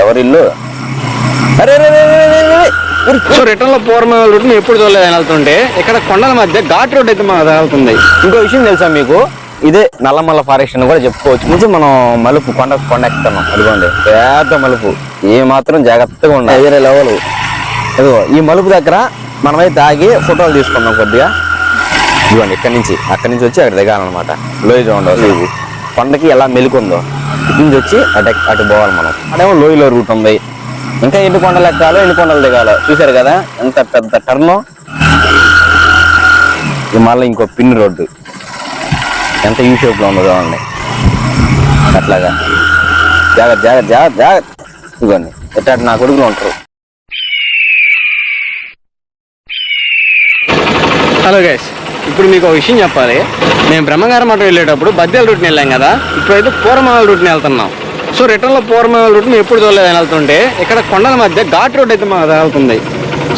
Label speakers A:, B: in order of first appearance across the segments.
A: ఎవరిల్లు? అరే
B: రిటర్న్లో పూర్వం రూట్ని ఎప్పుడు చూడలేదు వెళ్తుంటే ఇక్కడ కొండల మధ్య ఘాట్ రోడ్ అయితే మాకు తగులుతుంది.
A: ఇంకో విషయం తెలుసా మీకు? ఇదే నల్లమల్ల ఫారెస్ట్ అని కూడా చెప్పుకోవచ్చు. నుంచి మనం మలుపు కొండ కొండ ఎక్కుతున్నాం అదిగోండి. పెద్ద మలుపు. ఏ మాత్రం జాగ్రత్తగా ఉండాలి. వేరే లెవెల్. ఇదిగో ఈ మలుపు దగ్గర మనమైతే ఆగి ఫోటోలు తీసుకున్నాం కొద్దిగా. ఇదిగోండి ఇక్కడి నుంచి అక్కడి నుంచి వచ్చి అక్కడ దిగాలన్నమాట. లోయ చూడండి కొండకి ఎలా మెలుకుందో. ఇటు నుంచి వచ్చి అటు అటు పోవాలి మనం. అదేమో లోయలో రూట్ ఉంది. ఇంకా ఎన్ని కొండలు ఎక్కాలో ఎన్ని కొండలు దిగాలో. చూశారు కదా? ఎంత పెద్ద టర్న్. ఇది మళ్ళీ ఇంకో పిన్ రోడ్డు. ఎంత యూ షేప్లో ఉందో చూడండి. అట్లాగా. జాగ్రత్త జాగ్రత్త జాగ్రత్త జాగ్రత్త. ఇదిగోండి. అటు నా కొడుకులు ఉంటారు.
B: హలో గైస్ ఇప్పుడు మీకు ఒక విషయం చెప్పాలి. మేము బ్రహ్మగారం మఠం వెళ్ళేటప్పుడు బద్దెల రూట్ని వెళ్ళాం కదా ఇప్పుడైతే పూర్వమాల రూట్ని వెళ్తున్నాం. సో రిటర్న్లో పూర్వమాల రూట్ని ఎప్పుడు చూడలేదని వెళ్తుంటే ఇక్కడ కొండల మధ్య ఘాట్ రోడ్ అయితే మాకు తగులుతుంది.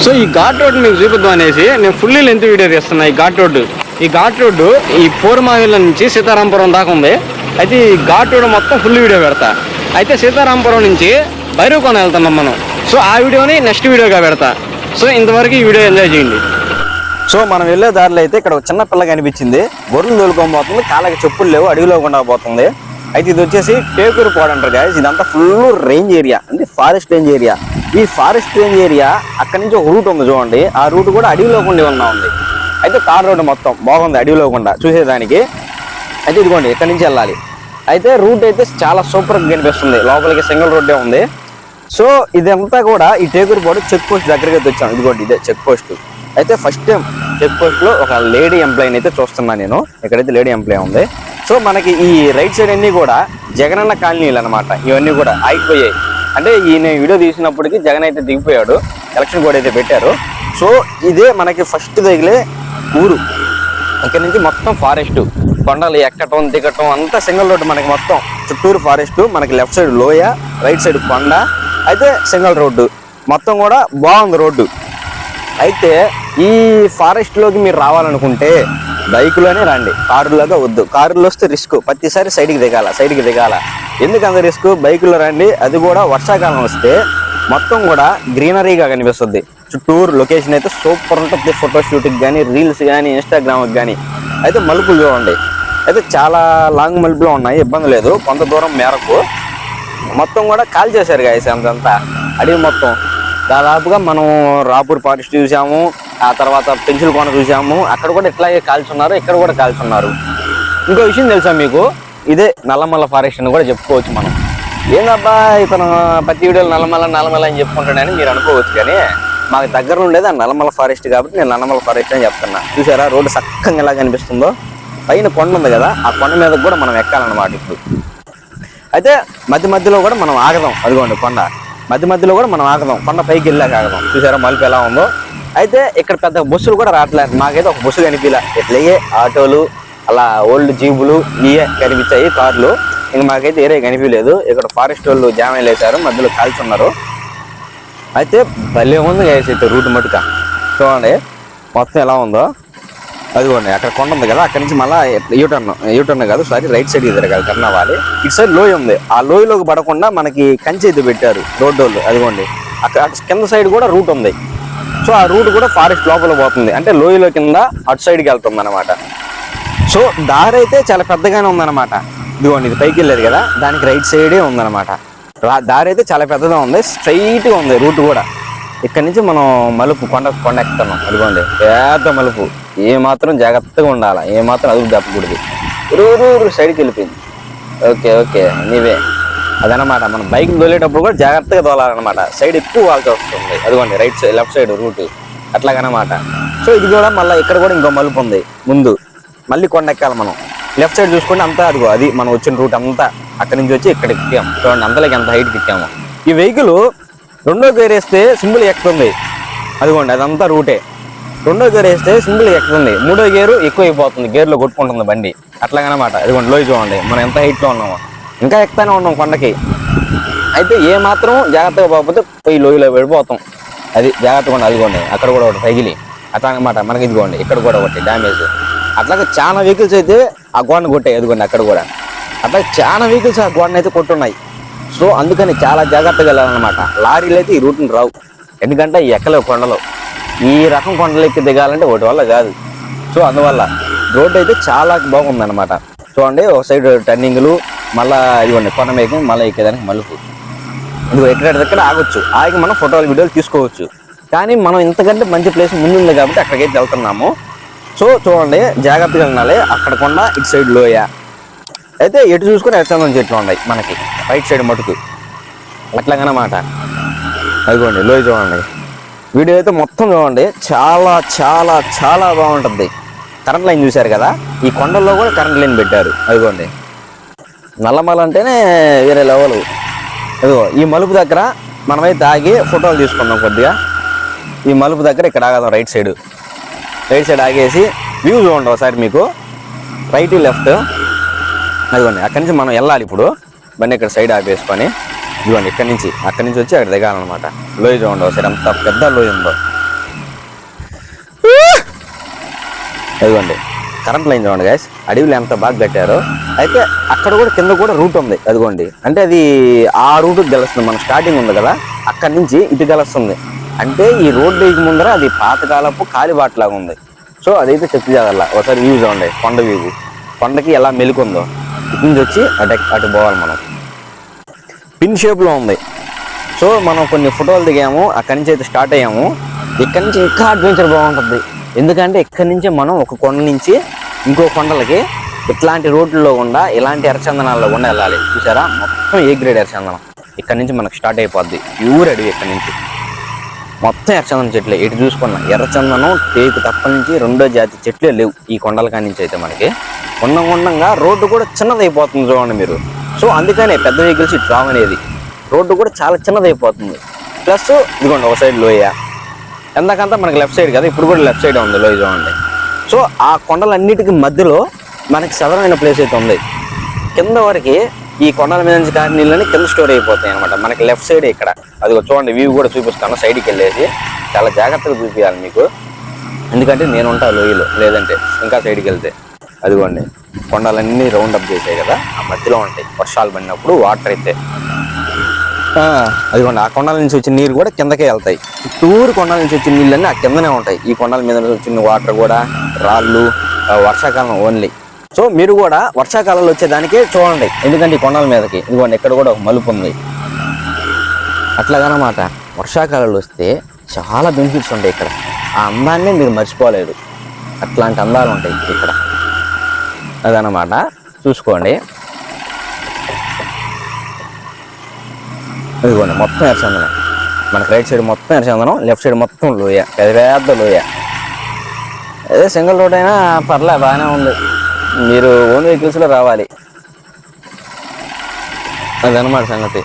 B: సో ఈ ఘాట్ రోడ్ మీకు చూపిద్దాం అనేసి నేను ఫుల్లీ లెంత్ వీడియో తీస్తున్నా ఈ ఘాట్ రోడ్డు. ఈ ఘాట్ రోడ్డు ఈ పూర్వమావిల నుంచి సీతారాంపురం దాకా ఉంది. అయితే ఈ ఘాట్ రోడ్ మొత్తం ఫుల్ వీడియో పెడతా. అయితే సీతారాంపురం నుంచి భైరవకోన వెళ్తున్నాం మనం. సో ఆ వీడియోని నెక్స్ట్ వీడియోగా పెడతా. సో ఇంతవరకు ఈ వీడియో ఎంజాయ్ చేయండి.
A: సో మనం వెళ్ళే దారిలో అయితే ఇక్కడ ఒక చిన్న పిల్ల కనిపించింది. గొర్రెలు తోలుకోబోతుంది కాళ్ళకి చెప్పులు లేవు అడవిలో గుండా పోతుంది అయితే ఇది వచ్చేసి టేకూరు పాడు అంటారు గాయస్ ఇదంతా ఫుల్ రేంజ్ ఏరియా అంటే ఫారెస్ట్ రేంజ్ ఏరియా ఈ ఫారెస్ట్ రేంజ్ ఏరియా అక్కడి నుంచి ఒక రూట్ ఉంది చూడండి. ఆ రూట్ కూడా అడవిలో గుండి ఉన్నా ఉంది. అయితే తార్ రోడ్డు మొత్తం బాగుంది అడవిలోకుండా చూసేదానికి. అయితే ఇదిగోండి ఇక్కడ నుంచి వెళ్ళాలి. అయితే రూట్ అయితే చాలా సూపర్గా కనిపిస్తుంది. లోపలికి సింగిల్ రోడ్డే ఉంది. సో ఇదంతా కూడా ఈ టేకూరు పాడు చెక్ పోస్ట్ దగ్గరికి అయితే వచ్చాం. ఇదిగోండి ఇదే చెక్ పోస్ట్ అయితే ఫస్ట్ టైం చెక్ పోస్ట్లో ఒక లేడీ ఎంప్లాయీని అయితే చూస్తున్నాను నేను. ఇక్కడైతే లేడీ ఎంప్లాయీ ఉంది. సో మనకి ఈ రైట్ సైడ్ అన్ని కూడా జగనన్న కాలనీలు అనమాట ఇవన్నీ కూడా ఆగిపోయాయి. అంటే ఈయన వీడియో తీసినప్పటికీ జగన్ అయితే దిగిపోయాడు. ఎలక్షన్ కూడా అయితే పెట్టారు. సో ఇదే మనకి ఫస్ట్ తగిలే ఊరు. ఇక్కడ నుంచి మొత్తం ఫారెస్ట్ కొండలు ఎక్కటం దిగటం అంతా సింగల్ రోడ్డు మనకి మొత్తం. చుట్టూరు ఫారెస్ట్ మనకి లెఫ్ట్ సైడ్ లోయ రైట్ సైడ్ కొండ. అయితే సింగల్ రోడ్డు మొత్తం కూడా బాగుంది రోడ్డు. అయితే ఈ ఫారెస్ట్లోకి మీరు రావాలనుకుంటే బైకులోనే రండి. కారులోగా వద్దు. కారులో వస్తే రిస్క్ ప్రతిసారి సైడ్కి దిగాల సైడ్కి దిగాల. ఎందుకు అంత రిస్క్ బైకులో రండి. అది కూడా వర్షాకాలం వస్తే మొత్తం కూడా గ్రీనరీగా కనిపిస్తుంది. చుట్టూరు లొకేషన్ అయితే సూపర్ ఉంటుంది. ఫోటో షూట్కి కానీ రీల్స్ కానీ ఇన్స్టాగ్రామ్కి కానీ అయితే మలుపులు చూడండి. అయితే చాలా లాంగ్ మలుపులు ఉన్నాయి. ఇబ్బంది లేదు. కొంత దూరం మేరకు మొత్తం కూడా కాల్ చేశారు గాయస్ అంతంతా అడవి మొత్తం. దాదాపుగా మనం రాపూర్ ఫారెస్ట్ చూసాము ఆ తర్వాత పెన్సిల్ కోన చూసాము. అక్కడ కూడా ఇట్లాగే కాల్చున్నారు ఇక్కడ కూడా కాల్చున్నారు. ఇంకో విషయం తెలుసా మీకు? ఇదే నల్లమల్ల ఫారెస్ట్ అని కూడా చెప్పుకోవచ్చు మనం. ఏందబ్బా ఇతను ప్రతి వీడియోలో నల్లమల్ల నల్లమల్ల అని చెప్పుకుంటాడని మీరు అనుకోవచ్చు కానీ మాకు దగ్గర ఉండేది ఆ నల్లమల్ల ఫారెస్ట్ కాబట్టి నేను నల్లమల్ల ఫారెస్ట్ అని చెప్తున్నా. చూసారా? రోడ్డు చక్కగా ఎలా కనిపిస్తుందో? పైన కొండ ఉంది కదా ఆ కొండ మీద కూడా మనం ఎక్కాలన్నమాట ఇప్పుడు. అయితే మధ్య మధ్యలో కూడా మనం ఆగదాం. అదిగోండి కొండ. మధ్య మధ్యలో కూడా మనం ఆగదాం. కొండ పైకి వెళ్ళాక ఆగదాం. చూసారా మలుపు ఎలా ఉందో? అయితే ఇక్కడ పెద్ద బస్సులు కూడా రావట్లేదు. మాకైతే ఒక బస్సు కనిపించలే. ఇట్లయే ఆటోలు అలా ఓల్డ్ జీబులు ఇవే కనిపించాయి కార్లు. ఇంక మాకైతే ఏరే కనిపించలేదు. ఇక్కడ ఫారెస్ట్ వాళ్ళు జామ్ వేసారు మధ్యలో కాల్చున్నారు అయితే భలే ఉంది వేసి అయితే రూట్ మటుక. చూడండి మొత్తం ఎలా ఉందో. అదిగోండి అక్కడ కొండ ఉంది కదా అక్కడ నుంచి మళ్ళీ యూటర్న్ యూటర్న్ కాదు సారీ రైట్ సైడ్ తిరగాలి టర్న్ అవ్వాలి ఇటు సైడ్ లోయ ఉంది. ఆ లోయలోకి పడకుండా మనకి కంచె ఇది పెట్టారు రోడ్డు వాళ్ళు. అదిగోండి అక్కడ కింద సైడ్ కూడా రూట్ ఉంది. సో ఆ రూట్ కూడా ఫారెస్ట్ లోపల పోతుంది. అంటే లోయలో కింద అటు సైడ్కి వెళ్తుంది అనమాట సో దారి అయితే చాలా పెద్దగానే ఉందన్నమాట. ఇదిగోండి ఇది పైకి వెళ్ళేది కదా దానికి రైట్ సైడే ఉందన్నమాట. దారి అయితే చాలా పెద్దగా ఉంది స్ట్రైట్గా ఉంది రూట్ కూడా. ఇక్కడ నుంచి మనం మలుపు కొండ కొండ ఎక్కుతున్నాం. అదిగోండి. పెద్ద మలుపు. ఏ మాత్రం జాగ్రత్తగా ఉండాలి? ఏ మాత్రం అదుపు తప్పకూడదు. ఊరు సైడ్కి వెళ్ళిపోయింది. Okay okay. నీవే. అదనమాట మనం బైక్ తోలేటప్పుడు కూడా జాగ్రత్తగా తోలాలన్నమాట. సైడ్ ఎక్కువ వాల్సి వస్తుంది. అదిగోండి. Right side left side route. అట్లాగనమాట so ఇది కూడా మళ్ళీ ఇక్కడ కూడా ఇంకో మలుపు ఉంది. ముందు. మళ్ళీ కొండ ఎక్కాలి మనం. లెఫ్ట్ సైడ్ చూసుకుంటే అంతా అదిగో అది మనం వచ్చిన రూట్ అంతా అక్కడి నుంచి వచ్చి ఇక్కడ ఎక్కాం చూడండి అంతలోకి ఎంత హైట్కి ఎక్కాము. ఈ వెహికల్ రెండో గేర్ వేస్తే సింబుల్ ఎక్కుతుంది అదిగోండి అదంతా రూటే. రెండో గేర్ వేస్తే సింబుల్ ఎక్కుతుంది మూడో గేరు ఎక్కువ అయిపోతుంది గేర్లో కొట్టుకుంటుంది బండి. అట్లాగనమాట. అదిగోండి లోయ చూడండి మనం ఎంత హైట్లో ఉన్నామో. ఇంకా ఎక్కుతానే ఉన్నాం కొండకి. అయితే ఏ మాత్రం జాగ్రత్తగా పోకపోతే పోయి లోయలో వెళ్ళిపోతాం అది జాగ్రత్తగా ఉండాలి. అదిగోండి అక్కడ కూడా ఒకటి తగిలి. అట్లా అనమాట మనకి ఇదిగోండి ఇక్కడ కూడా ఒకటి డ్యామేజ్ అట్లాగే చాలా వెహికల్స్ అయితే ఆ గోడను కొట్టాయి. అదిగోండి అక్కడ కూడా. అట్లా చాలా వెహికల్స్ ఆ గోడను అయితే కొట్టున్నాయి. సో అందుకని చాలా జాగ్రత్తగా వెళ్ళాలన్నమాట. లారీలు అయితే ఈ రూట్ని రావు. ఎందుకంటే ఎక్కలే ఎక్కలేవు కొండలు. ఈ రకం కొండలు ఎక్కి దిగాలంటే ఒకటి వల్ల కాదు. సో అందువల్ల రోడ్డు అయితే చాలా బాగుందన్నమాట. చూడండి ఒక సైడ్ టర్నింగ్లు మళ్ళీ ఇవ్వండి కొండ మేకం మళ్ళీ ఎక్కేదానికి మలుపు. ఇదిగో ఎక్కడ దగ్గర ఆగొచ్చు. ఆగి మనం ఫోటోలు వీడియోలు తీసుకోవచ్చు. కానీ మనం ఇంతకంటే మంచి ప్లేస్ ముందుంది కాబట్టి అక్కడికైతే వెళ్తున్నాము. సో చూడండి జాగ్రత్తగా వెళ్ళాలి. అక్కడ కొండ ఇటు సైడ్ లోయ. అయితే ఎటు చూసుకుని ఎచ్చందం చెట్లు ఉన్నాయి మనకి? రైట్ సైడ్ మటుకు. అట్లాగనమాట. అదిగోండి లోయ చూడండి. వీడియో అయితే మొత్తం చూడండి. చాలా చాలా చాలా బాగుంటుంది. కరెంట్ లైన్ చూశారు కదా? ఈ కొండల్లో కూడా కరెంట్ లైన్ పెట్టారు. అదిగోండి నల్లమల అంటేనే వేరే లెవెల్ అదిగో ఈ మలుపు దగ్గర మనమైతే ఆగి ఫోటోలు తీసుకుందాం కొద్దిగా. ఈ మలుపు దగ్గర ఇక్కడ ఆగదాం రైట్ సైడ్ రైట్ సైడ్ ఆగేసి వ్యూ చూడండి ఒకసారి మీకు. రైట్ లెఫ్ట్ అదిగోండి అక్కడి నుంచి మనం వెళ్ళాలి ఇప్పుడు. బండి ఇక్కడ సైడ్ ఆపేసుకొని. ఇదిగోండి ఇక్కడి నుంచి అక్కడి నుంచి వచ్చి అక్కడ దిగాలన్నమాట. లోయ చూడండి ఒకసారి అంత పెద్ద లోయ ఉందో. అదిగోండి కరెంట్ లైన్ చూడండి గైస్ అడవిలో ఎంత బాగా కట్టారో. అయితే అక్కడ కూడా కింద కూడా రూట్ ఉంది అదిగోండి. అంటే అది ఆ రూట్కి గెలుస్తుంది మన స్టార్టింగ్ ఉంది కదా అక్కడి నుంచి ఇటు గెలుస్తుంది. అంటే ఈ రోడ్ వేసి ముందర అది పాతకాలపు కాలిబాట్లాగా ఉంది. సో అదైతే చెప్తే జాగల ఒకసారి వ్యూ చూడండి కొండ వ్యూ కొండకి ఎలా మెలుకుందో. ఇటు నుంచి వచ్చి అటు అటు పోవాలి మనం. పిన్ షేప్లో ఉంది. సో మనం కొన్ని ఫోటోలు దిగాము అక్కడి నుంచి అయితే స్టార్ట్ అయ్యాము. ఇక్కడి నుంచి ఇంకా అడ్వెంచర్ బాగుంటుంది. ఎందుకంటే ఇక్కడి నుంచి మనం ఒక కొండ నుంచి ఇంకో కొండలకి ఇట్లాంటి రోడ్లలో గుండా ఇలాంటి ఎర్రచందనాల్లో గుండా వెళ్ళాలి. చూసారా? మొత్తం ఏ గ్రేడ్ ఎర్రచందనం ఇక్కడ నుంచి మనకు స్టార్ట్ అయిపోద్ది. ప్యూర్ అడవి ఇక్కడ నుంచి. మొత్తం ఎర్రచందనం చెట్లే. ఇటు చూసుకున్నా ఎర్రచందనం టేకు తప్ప నుంచి రెండో జాతి చెట్లే లేవు ఈ కొండల కాడి నుంచి అయితే మనకి. ఉండంగా ఉండంగా రోడ్డు కూడా చిన్నదైపోతుంది చూడండి మీరు. సో అందుకనే పెద్ద వెహికల్స్ ఇటు రావనేది రోడ్డు కూడా చాలా చిన్నదైపోతుంది. ప్లస్ ఇదిగోండి ఒక సైడ్ లోయ. ఎంతకంతా మనకి లెఫ్ట్ సైడ్ కదా ఇప్పుడు కూడా లెఫ్ట్ సైడ్ ఉంది లోయ చూడండి. సో ఆ కొండలన్నిటికి మధ్యలో మనకి సదరమైన ప్లేస్ అయితే ఉంది. కింద వరకు ఈ కొండల మీద నుంచి కాని నీళ్ళని కింద స్టోర్ అయిపోతాయి అనమాట మనకి లెఫ్ట్ సైడ్ ఇక్కడ. అది చూడండి వ్యూ కూడా చూపిస్తాను. సైడ్కి వెళ్ళేసి చాలా జాగ్రత్తగా చూపించాలి మీకు. ఎందుకంటే నేను ఉంటా లోయలో లేదంటే ఇంకా సైడ్కి వెళ్తే. అదిగోండి కొండలన్నీ రౌండ్ అప్ చేసాయి కదా ఆ మధ్యలో ఉంటాయి వర్షాలు పడినప్పుడు వాటర్ అయితే. అదిగోండి ఆ కొండల నుంచి వచ్చిన నీరు కూడా కిందకే వెళ్తాయి. టూరు కొండల నుంచి వచ్చిన నీళ్ళన్నీ ఆ కిందనే ఉంటాయి. ఈ కొండల మీద నుంచి వచ్చిన వాటర్ కూడా రాళ్ళు వర్షాకాలం ఓన్లీ సో మీరు కూడా వర్షాకాలంలో వచ్చేదానికే చూడండి. ఎందుకంటే ఈ కొండల మీదకి ఇదిగోండి ఇక్కడ కూడా ఒక మలుపు ఉంది. అట్లాగనమాట వర్షాకాలంలో వస్తే చాలా బెనిఫిట్స్ ఉంటాయి ఇక్కడ. ఆ అందాన్ని మీరు మర్చిపోలేరు అట్లాంటి అందాలు ఉంటాయి ఇక్కడ. అదనమాట. చూసుకోండి. ఇదిగోండి మొత్తం ఎర్రచందనం. మనకి రైట్ సైడ్ మొత్తం ఎర్రచందనం లెఫ్ట్ సైడ్ మొత్తం లోయ. పెద్ద పెద్ద లోయ. అదే సింగిల్ రోడ్ అయినా పర్లే బాగానే ఉంది. మీరు ఓన్ వెహికల్స్లో రావాలి. అదనమాట సంగతి.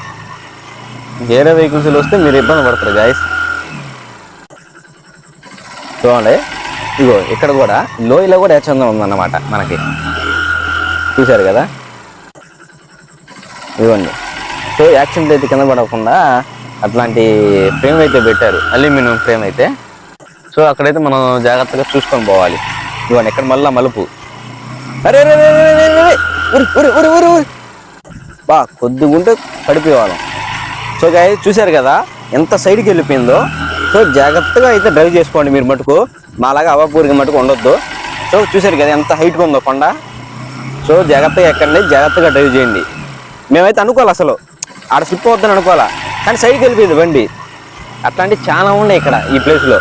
A: వేరే వెహికల్స్లో వస్తే మీరు ఇబ్బంది పడతారు గాయస్ చూడండి. ఇగో ఇక్కడ కూడా లోయలో కూడా ఎర్రచందనం ఉందన్నమాట మనకి. చూశారు కదా? ఇవ్వండి సో యాక్సిడెంట్ అయితే కింద పడకుండా అట్లాంటి ఫ్రేమ్ అయితే పెట్టారు. అల్యూమినియం ఫ్రేమ్ అయితే. సో అక్కడైతే మనం జాగ్రత్తగా చూసుకొని పోవాలి. ఇవ్వండి ఇక్కడ మళ్ళా మలుపు. అరే ఉరి, బా కొద్దిగా ఉంటే పడిపోయేవాళ్ళం. సో గాయ చూశారు కదా? ఎంత సైడ్కి వెళ్ళిపోయిందో. సో జాగ్రత్తగా అయితే డ్రైవ్ చేసుకోండి మీరు మటుకు. మాలాగా అవాపూరికి మటుకు ఉండొద్దు. సో చూశారు కదా ఎంత హైట్గా ఉందో కొండ? సో జాగ్రత్తగా ఎక్కండి జాగ్రత్తగా డ్రైవ్ చేయండి. మేమైతే అనుకోవాలి అసలు. ఆడ స్లిప్ అవుద్దని అనుకోవాలా? కానీ సైడ్కి వెళ్ళిపోయింది బండి. అట్లాంటివి చాలా ఉన్నాయి ఇక్కడ ఈ ప్లేస్లో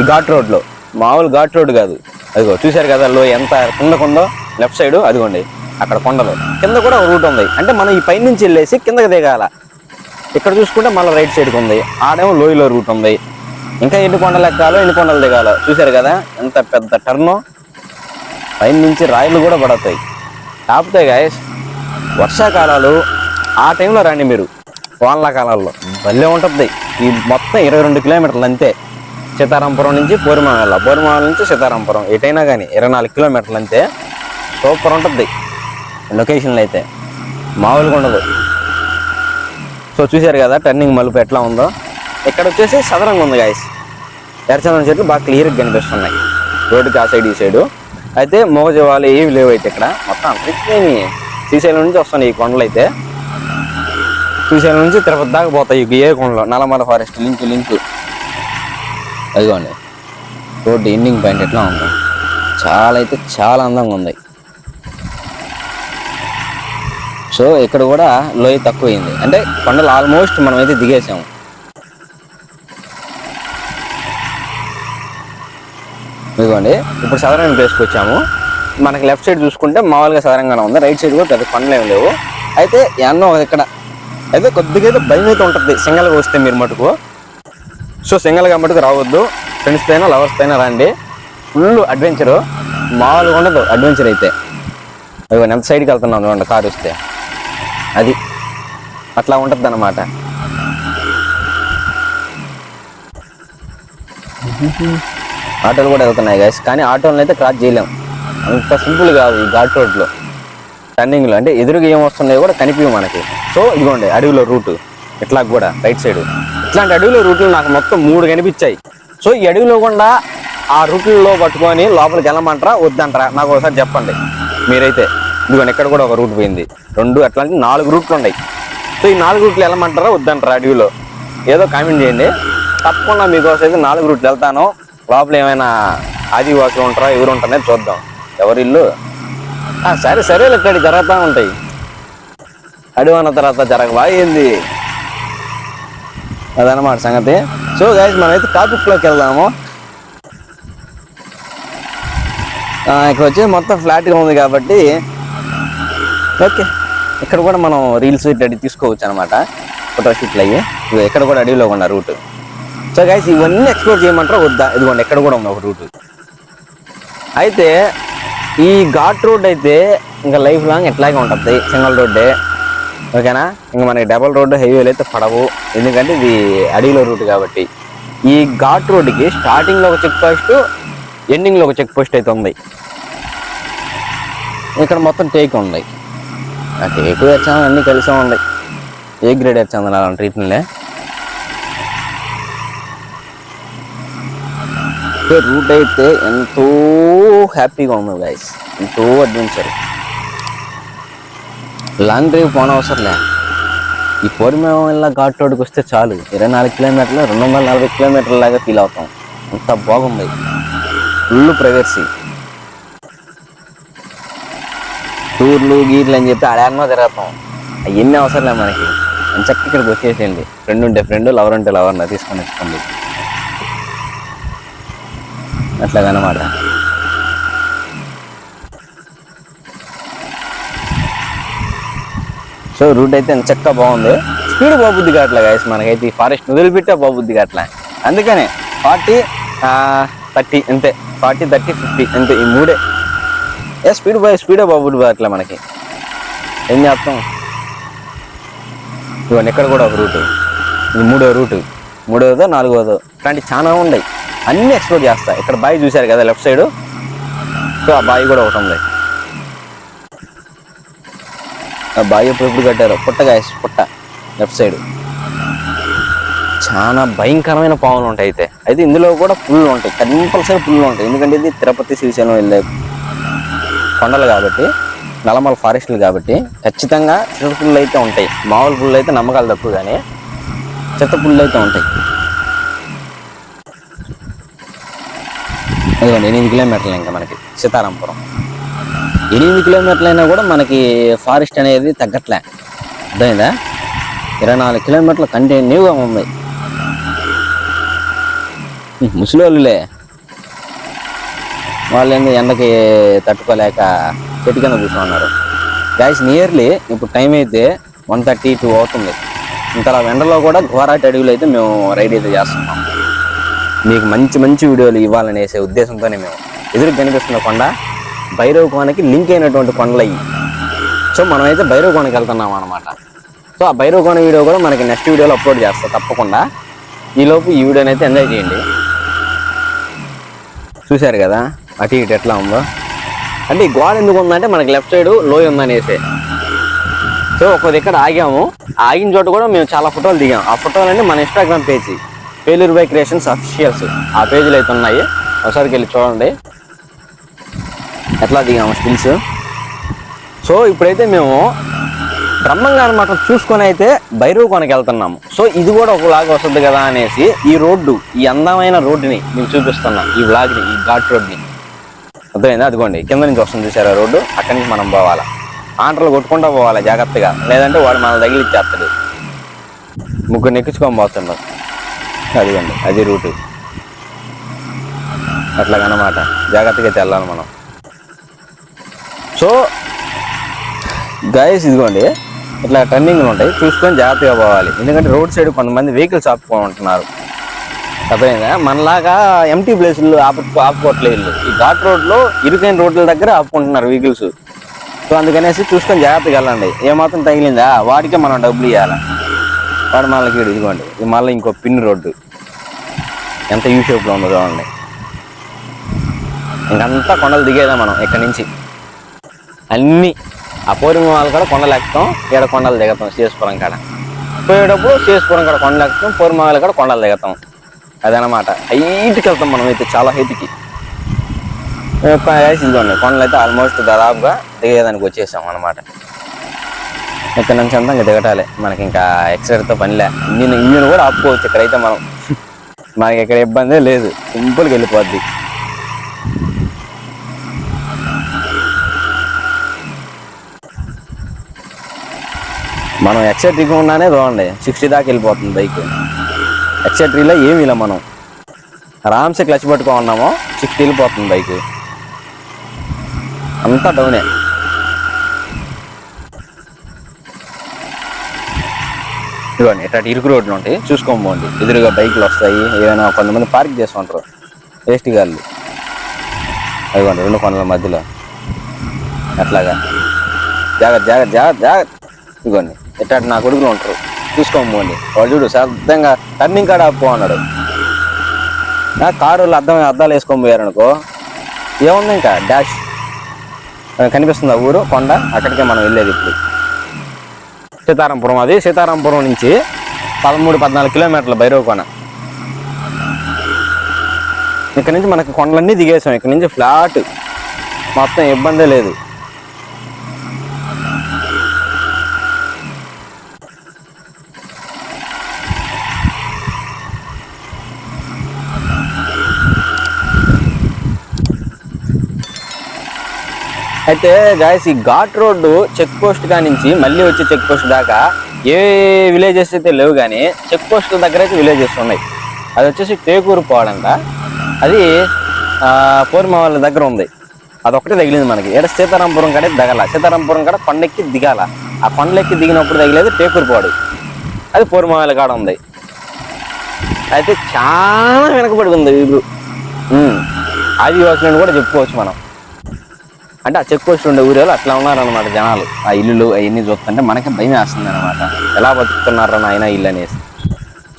A: ఈ ఘాట్ రోడ్లో మామూలు ఘాట్ రోడ్ కాదు. అదిగో చూశారు కదా లో ఎంత కిందకుందో లెఫ్ట్ సైడ్ అదిగోండి అక్కడ కొండలు. కింద కూడా ఒక రూట్ ఉంది. అంటే మనం ఈ పైనుంచి వెళ్ళేసి కిందకి దిగాల. ఇక్కడ చూసుకుంటే మళ్ళీ రైట్ సైడ్కి ఉంది. ఆడేమో లోయలో రూట్ ఉంది. ఇంకా ఎన్ని కొండలు ఎక్కాలో ఎన్ని కొండలు దిగాలో. చూశారు కదా? ఎంత పెద్ద టర్నో పైన నుంచి రాయిలు కూడా పడతాయి. కాకపోతే గాయస్ వర్షాకాలాలు ఆ టైంలో రండి మీరు. వానకాలాల్లో భలే ఉంటుంది. ఈ మొత్తం ఇరవై రెండు కిలోమీటర్లు అంతే. సీతారాంపురం నుంచి పోరిమాల పోరిమాల నుంచి సీతారాంపురం. ఎటైనా కానీ ఇరవై నాలుగు కిలోమీటర్లు అంతే. సూపర్ ఉంటుంది. లొకేషన్లు అయితే. మామూలుగా ఉండదు. సో చూశారు కదా టర్నింగ్ మలుపు ఎట్లా ఉందో. ఇక్కడ వచ్చేసి సదరంగా ఉంది గాయస్ ఎర్రచందనం చెట్లు బాగా క్లియర్గా కనిపిస్తున్నాయి. రోడ్డుకి ఆ సైడ్ ఈ సైడు అయితే మోగజీవాలు ఏమి లేవు అయితే ఇక్కడ మొత్తం అంతరిక్షమేమి శ్రీశైలం నుంచి వస్తున్నాయి ఈ కొండలు అయితే. శ్రీశైలం నుంచి తిరుపతి దాకా పోతాయి ఈ కొండలు. Nallamala forest link link. అదిగోండి. రోడ్డు ఎండింగ్ పాయింట్ ఎట్లా ఉంది. చాలా అయితే చాలా అందంగా ఉంది. సో ఇక్కడ కూడా లోయ తక్కువైంది. అంటే కొండలు ఆల్మోస్ట్ మనం అయితే దిగేసాము. ఇదిగోండి ఇప్పుడు సదరమైన ప్లేస్కి వచ్చాము. మనకి లెఫ్ట్ సైడ్ చూసుకుంటే మామూలుగా సదరంగానే ఉంది. రైట్ సైడ్ కూడా పెద్ద పనులు ఏమి లేవు. అయితే ఎన్నో ఇక్కడ. అయితే కొద్దిగా అయితే భయం అయితే ఉంటుంది. సింగల్గా వస్తే మీరు మటుకు. సో సింగల్గా మటుకు రావద్దు. ఫ్రెండ్స్ అయినా లవర్స్ అయినా రండి. ఫుల్ అడ్వెంచరు మామూలుగా ఉండదు. అడ్వెంచర్ అయితే. ఇదిగో ఎంత సైడ్కి వెళ్తున్నాం చూడండి కారు వస్తే. అది. అట్లా ఉంటుంది అన్నమాట. ఆటోలు కూడా వెళ్తున్నాయి గైస్ కానీ ఆటోలను అయితే క్రాస్ చేయలేం. అంత సింపుల్ కాదు ఈ ఘాట్ రోడ్లో. టర్నింగ్లో అంటే ఎదురుగా ఏం వస్తున్నాయో కూడా కనిపించవు మనకి. సో ఇదిగోండి అడవిలో రూటు ఇట్లా కూడా రైట్ సైడ్ ఇట్లాంటి అడవిలో రూట్లు నాకు మొత్తం మూడు కనిపించాయి. సో ఈ అడవిలో కూడా ఆ రూట్లలో పట్టుకొని లోపలికి వెళ్ళమంటారా? వద్దంటారా? నాకు ఒకసారి చెప్పండి. మీరైతే. ఇదిగోండి ఇక్కడ కూడా ఒక రూట్ పోయింది. రెండు అట్లాంటి నాలుగు రూట్లు ఉన్నాయి. సో ఈ నాలుగు రూట్లు వెళ్ళమంటారా? వద్దంటారా అడవిలో? ఏదో కామెంట్ చేయండి. తప్పకుండా మీకోసం అయితే నాలుగు రూట్లు వెళ్తాను. లోపల ఏమైనా ఆదివాసులు ఉంటారా? ఎవరు ఉంటారనే చూద్దాం. ఎవరిల్లు సరే సరే ఇక్కడ జరుగుతూ ఉంటాయి. అడవి అన్న తర్వాత జరగవా? ఏంది? అదనమాట సంగతి. సో గైస్ మనమైతే టాపిక్లోకి వెళ్దాము. ఇక్కడ వచ్చి మొత్తం ఫ్లాట్గా ఉంది కాబట్టి ఓకే. ఇక్కడ కూడా మనం రీల్స్ ఇట్లా తీసుకోవచ్చు అనమాట ఫోటోషూట్లు అయ్యి ఇక్కడ కూడా అడవిలో ఉన్న రూట్ సో గైస్ ఇవన్నీ ఎక్స్ప్లోర్ చేయమంటారా? వద్దా? ఇదిగోండి ఎక్కడ కూడా ఉంది ఒక రూట్ అయితే ఈ ఘాట్ రోడ్ అయితే ఇంకా లైఫ్ లాంగ్ ఎట్లాగే ఉంటుంది. సింగిల్ రోడ్డే ఓకేనా ఇంకా మనకి డబల్ రోడ్డు హైవేలు అయితే పడవు. ఎందుకంటే ఇది అడవిలో రూట్ కాబట్టి. ఈ ఘాట్ రోడ్డుకి స్టార్టింగ్లో ఒక చెక్ పోస్ట్ ఎండింగ్లో ఒక చెక్ పోస్ట్ అయితే ఉంది. ఇక్కడ మొత్తం టేక్ ఉంది. ఆ టేకు వచ్చాము అన్నీ కలిసే ఉన్నాయి ఏ గ్రేడ్ వచ్చాము అలాంటి ట్రీట్మెంట్లే రూట్ అయితే ఎంతో హ్యాపీగా ఉంది గైస్ ఎంతో అడ్వెంచర్ లాంగ్ డ్రైవ్ పోనవసరంలే. ఈ పొరిమేమ ఇలా ఘాట్ రోడ్కి వస్తే చాలు. ఇరవై నాలుగు కిలోమీటర్లు రెండు వందల నలభై కిలోమీటర్ల లాగా ఫీల్ అవుతాం. అంత బాగుంది. ఫుల్ ప్రైవసీ టూర్లు గీర్లు అని చెప్పి ఆడానో తిరుగుతాం. అవన్నీ అవసరం లే మనకి చక్క ఇక్కడికి వచ్చేసేయండి. ఫ్రెండ్ ఉంటే ఫ్రెండ్ లవర్ ఉంటే లవర్ నా తీసుకొని వచ్చుకోండి అట్లాగనమాట. సో రూట్ అయితే చక్క చక్కగా బాగుంది. స్పీడ్ బాబుద్ది కావట్లే గాయస్ మనకైతే ఈ ఫారెస్ట్ వదిలిపెట్టే బాబుద్ది కావట్లే. అందుకనే ఫార్టీ థర్టీ అంతే. ఫార్టీ థర్టీ ఫిఫ్టీ అంతే ఈ మూడే. ఏ స్పీడ్ బాయ్ స్పీడే బాబుద్ది కావట్లే మనకి. ఏం చేస్తాం? ఇవన్నీ ఎక్కడ కూడా ఒక రూటు. ఇది మూడో రూటు. మూడోదో నాలుగోదో. ఇట్లాంటి చాలా ఉన్నాయి. అన్నీ ఎక్స్ప్లోర్ చేస్తా. ఇక్కడ బావి చూశారు కదా లెఫ్ట్ సైడ్? సో ఆ బావి కూడా ఒకటి ఉంది. ఆ బావి ఎప్పుడు ఎప్పుడు కట్టారు? పుట్ట గాయస్ పుట్ట లెఫ్ట్ సైడ్. చాలా భయంకరమైన పాములు ఉంటాయి అయితే. అయితే ఇందులో కూడా పుల్లు ఉంటాయి. కంపల్సరీ పుల్లు ఉంటాయి. ఎందుకంటే ఇది తిరుపతి శ్రీశైలం వెళ్ళే కొండలు కాబట్టి నల్లమల ఫారెస్ట్లు కాబట్టి ఖచ్చితంగా చిరుత పుల్లు అయితే ఉంటాయి. మామూలు పుల్లు అయితే నమ్మకాలు తక్కువ కానీ చిత్త పుల్లు అయితే ఉంటాయి. ఎందుకంటే ఎనిమిది కిలోమీటర్లు ఇంకా మనకి సీతారాంపురం. ఎనిమిది కిలోమీటర్లు అయినా కూడా మనకి ఫారెస్ట్ అనేది తగ్గట్లే. అర్థమైందా? ఇరవై నాలుగు కిలోమీటర్లు కంటిన్యూగా ఉంది. ముసలోళ్ళులే. వాళ్ళు ఏంది ఎండకి తట్టుకోలేక చెట్టు కింద కూర్చున్నారు. గ్యాస్ నియర్లీ ఇప్పుడు టైం అయితే వన్ థర్టీ టూ అవుతుంది. ఇంత ఎండలో కూడా ఘోరాటి అడవులు అయితే మేము రైడ్ అయితే చేస్తున్నాం. మీకు మంచి మంచి వీడియోలు ఇవ్వాలనేసే ఉద్దేశంతోనే మేము ఎదురు కనిపిస్తున్న కొండ భైరవ కోనకి లింక్ అయినటువంటి కొండలు. అయ్యి సో మనమైతే భైరవ కోనకి వెళ్తున్నాం అనమాట సో ఆ భైరవ కోన వీడియో కూడా మనకి నెక్స్ట్ వీడియోలో అప్లోడ్ చేస్తా తప్పకుండా. ఈలోపు ఈ వీడియోని అయితే ఎంజాయ్ చేయండి. చూశారు కదా? అటు ఇటు ఎట్లా ఉందో? అంటే ఈ గోడ ఎందుకు ఉందంటే మనకి లెఫ్ట్ సైడ్ లోయ ఉందనేసి. సో ఒక దగ్గర ఆగాము. ఆగిన చోట కూడా మేము చాలా ఫోటోలు దిగాం. ఆ ఫోటోలన్నీ మన Instagram page Peluru by creations officials ఆ పేజీలు అయితే ఉన్నాయి. ఒకసారికి వెళ్ళి చూడండి. ఎట్లా దిగాము స్టిల్స్? సో ఇప్పుడైతే మేము బ్రహ్మంగారి మఠం చూసుకొని అయితే భైరవ కొనకి వెళ్తున్నాము. సో ఇది కూడా ఒకలాగా వస్తుంది కదా అనేసి ఈ రోడ్డు ఈ అందమైన రోడ్డుని మేము చూపిస్తున్నాం ఈ వ్లాగ్ని ఈ ఘాట్ రోడ్ని అర్థమైందా? అదిగోండి కింద నుంచి వస్తుంది చూసారా రోడ్డు? అక్కడి నుంచి మనం పోవాలా. ఆంటర్లు కొట్టుకుంటూ పోవాలి జాగ్రత్తగా. లేదంటే వాడు మన తగిలిచ్చేస్తాడు. ముగ్గురు నెక్కించుకొని పోతున్నారు అదిగండి అది రూటు. అట్లాగనమాట. జాగ్రత్తగా తెల్లాలి మనం. సో గైస్ ఇదిగోండి. ఇట్లా టర్నింగ్లు ఉంటాయి. చూసుకొని జాగ్రత్తగా పోవాలి. ఎందుకంటే రోడ్ సైడ్ కొంతమంది వెహికల్స్ ఆపుకొని ఉంటున్నారు అర్థమైందా? మనలాగా ఎంటీ ప్లేసులు ఆపు ఆపుకోవట్లేదు. ఈ ఘాట్ రోడ్లో ఇరుకైన రోడ్ల దగ్గర ఆపుకుంటున్నారు వెహికల్స్ సో అందుకనేసి చూసుకొని జాగ్రత్తగా వెళ్ళండి. ఏమాత్రం తగిలిందా? వాడికే మనం డబ్బులు ఇవ్వాలి వాడు మనకి ఇదిగోండి. ఇది మళ్ళీ ఇంకో పిన్ రోడ్డు. ఎంత యూ షేప్లో ఉందో చూడండి. ఇంకంతా కొండలు దిగేదా మనం ఇక్కడి నుంచి. అన్నీ ఆ పోరిమ వాళ్ళు కూడా కొండలు ఎక్కుతాం ఈడ కొండలు దిగుతాం శేషపురం కాడ. పోయేటప్పుడు శేషపురం కాడ కొండలు ఎక్కుతాం పోరిమ వాళ్ళు కూడా కొండలు దిగుతాం. అదనమాట. హైట్కి వెళ్తాం మనం అయితే చాలా హైట్కి. ఇదిగోండి కొండలు అయితే ఆల్మోస్ట్ దాదాపుగా దిగేదానికి వచ్చేసాం అనమాట ఇక్కడ నుంచి అంతా ఇంకా దిగటాలి. మనకి ఇంకా ఎక్సైడ్తో పనిలే ఇంజిన్ ఇంజిన్ కూడా ఆపుకోవచ్చు ఇక్కడైతే మనం. మనకి ఇక్కడ ఇబ్బంది లేదు. సింపుల్గా వెళ్ళిపోద్ది. మనం ఎక్సైట్ ఉన్నానే చూడండి. సిక్స్టీ దాకా వెళ్ళిపోతుంది బైక్. ఎక్సైట్ త్రీలో ఏమి ఇలా మనం. ఆరామ్సే క్లచ్ పట్టుకో ఉన్నామో సిక్స్టీ వెళ్ళిపోతుంది బైక్. అంతా డౌనే. ఇదిగోండి ఇట్లా ఇరుకు రోడ్లు ఉంటాయి చూసుకోని ఎదురుగా బైకులు వస్తాయి ఏమైనా కొంతమంది పార్క్ చేసుకుంటారు వేస్ట్ గాళ్ళు. అదిగోండి రెండు కొండల మధ్యలో. అట్లాగా. జాగ్రత్త జాగ్రత్త జాగ్రత్త జాగ్రత్త. ఇదిగోండి ఇట్లా నా కొడుకులు ఉంటారు. చూసుకోని పోండి. వాడు చూడు శబ్దంగా టర్నింగ్ కాడ ఆపుకో అన్నాడు. కారు వాళ్ళు అద్దం అద్దాలు వేసుకొని పోయారు అనుకో ఏముంది ఇంకా? డాష్. ఆ, ఊరు కొండ? అక్కడికే మనం వెళ్ళేది ఇప్పుడు. సీతారాంపురం. అది సీతారాంపురం నుంచి పదమూడు పద్నాలుగు కిలోమీటర్ల భైరవకోన ఇక్కడ నుంచి మనకి కొండలన్నీ దిగేసాం. ఇక్కడ నుంచి ఫ్లాట్. మొత్తం ఇబ్బందే లేదు. అయితే గాయస్ ఈ ఘాట్ రోడ్డు చెక్ పోస్ట్ కా నుంచి మళ్ళీ వచ్చే చెక్ పోస్ట్ దాకా ఏ విలేజెస్ అయితే లేవు కానీ చెక్ పోస్ట్ దగ్గర అయితే విలేజెస్ ఉన్నాయి. అది వచ్చేసి టేకూరు పోవడంట అది ఆ, పూర్మ వాళ్ళ దగ్గర ఉంది. అదొకటే తగిలింది మనకి. ఏడ సీతారాంపురం కాడే దగల సీతారాంపురం కాడ కొండెక్కి దిగాల. ఆ కొండలెక్కి దిగినప్పుడు తగిలేదు టేకూరు పోడు. అది పూర్మ వాళ్ళ కాడ ఉంది. అయితే చాలా వెనకబడి ఉంది ఇప్పుడు ఉమ్. ఆదివాసులను కూడా చెప్పుకోవచ్చు మనం. అంటే ఆ చెక్ పోస్ట్ ఉండే ఊరేళ్ళు అట్లా ఉన్నారనమాట జనాలు. ఆ ఇల్లులు అవన్నీ చూస్తుంటే మనకి భయం వేస్తుంది అనమాట ఎలా బతుకుతున్నారా నాయన ఇల్లు అనేసి.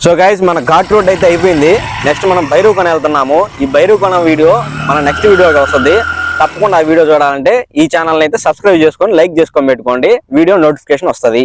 A: సో గైస్ మన ఘాట్ రోడ్ అయితే అయిపోయింది. నెక్స్ట్ మనం భైరవకొన వెళ్తున్నాము. ఈ బైరూకొన వీడియో మన నెక్స్ట్ వీడియోకి వస్తుంది. తప్పకుండా ఆ వీడియో చూడాలంటే ఈ ఛానల్ని అయితే సబ్స్క్రైబ్ చేసుకొని లైక్ చేసుకొని పెట్టుకోండి. వీడియో నోటిఫికేషన్ వస్తుంది.